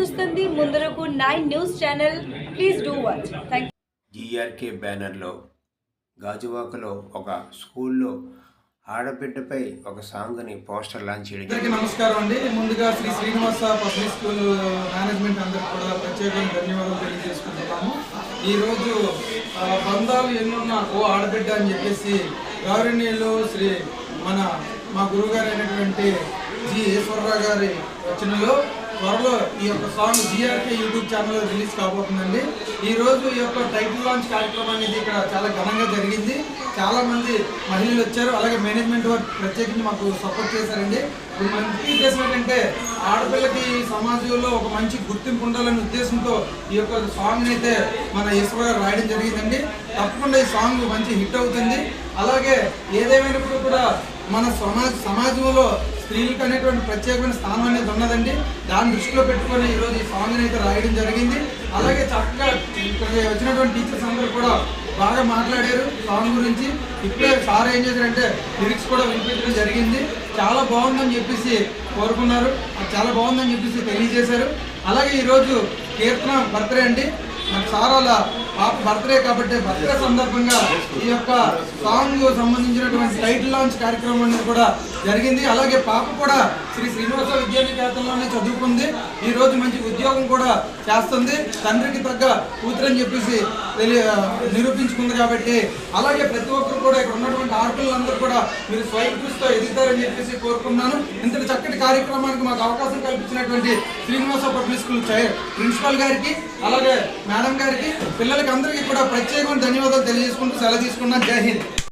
చూస్తుంది. ముందరకు nine news channel. Please do watch. Thank GRK బ్యానర్లో గాజువాకలో ఒక స్కూల్లో ఆడబిడ్డపై ఒక సాంగ్ని పోస్టర్ లాంచ్ చేయడం. అందరికీ నమస్కారం అండి. ముందుగా Sri Srinivasa public school management అందరికి కూడా ప్రత్యేకమైన ధన్యవాదాలు తెలియజేసుకుంటున్నాము. ఈరోజు ఆ, బంధాలు ఎన్నున్న ఓ ఆడబిడ్డ అని చెప్పేసి గౌరవనీయులు శ్రీ మన మా గురువుగారు అయినటువంటి జి ఈశ్వరరావు గారి రచనలో త్వరలో ఈ యొక్క సాంగ్ జిఆర్కే యూట్యూబ్ ఛానల్లో రిలీజ్ కాబోతుందండి. ఈ రోజు ఈ యొక్క టైటిల్ లాంచ్ కార్యక్రమం అనేది ఇక్కడ చాలా ఘనంగా జరిగింది. చాలా మంది మహిళలు వచ్చారు. అలాగే మేనేజ్మెంట్ వారు ప్రత్యేకించి మాకు సపోర్ట్ చేశారండి. మంచి ఉద్దేశం ఏంటంటే ఆడపిల్లకి సమాజంలో ఒక మంచి గుర్తింపు ఉండాలనే ఉద్దేశంతో ఈ యొక్క సాంగ్ అయితే మన ఈశ్వర్ గారు రాయడం జరిగిందండి. తప్పకుండా ఈ సాంగ్ మంచి హిట్ అవుతుంది. అలాగే ఏదేమైనప్పుడు కూడా మన సమాజ సమాజంలో స్త్రీలకు అనేటువంటి ప్రత్యేకమైన స్థానం అనేది ఉన్నదండి. దాన్ని దృష్టిలో పెట్టుకొని ఈరోజు ఈ సాంగ్ని అయితే రాయడం జరిగింది. అలాగే చక్కగా ఇక్కడ వచ్చినటువంటి టీచర్స్ అందరూ కూడా బాగా మాట్లాడారు సాంగ్ గురించి. ఇప్పుడే సార్ ఏం చేశారంటే లిరిక్స్ కూడా వినిపించడం జరిగింది. చాలా బాగుందని చెప్పేసి కోరుకున్నారు. చాలా బాగుందని చెప్పేసి తెలియజేశారు. అలాగే ఈరోజు కీర్తన బర్త్డే అండి. నాకు సార్ అలా పాప బర్త్డే కాబట్టి బర్త్డే సందర్భంగా ఈ యొక్క సాంగ్ సంబంధించినటువంటి టైటిల్ లాంచ్ కార్యక్రమం అనేది కూడా జరిగింది. అలాగే పాప కూడా శ్రీ శ్రీనివాస విద్యానికేతనంలోనే చదువుకుంది. ఈ రోజు మంచి ఉద్యోగం కూడా చేస్తుంది. తండ్రికి తగ్గ కూతురు అని చెప్పేసి నిరూపించుకుంది కాబట్టి అలాగే ప్రతి ఒక్కరు కూడా ఇక్కడ ఉన్నటువంటి ఆడపిల్లలందరూ కూడా మీరు స్వయం కృషితో ఎదుగుతారని చెప్పేసి కోరుకున్నాను ఇంతటి చక్కటి కార్యక్రమానికి మాకు అవకాశం కల్పించినటువంటి శ్రీనివాస పబ్లిక్ స్కూల్ ప్రిన్సిపల్ గారికి అలాగే మేడం గారికి పిల్లలకి అందరికీ కూడా ప్రత్యేకమైన ధన్యవాదాలు తెలియజేసుకుంటూ సెలవు తీసుకున్నాను జై హింద్.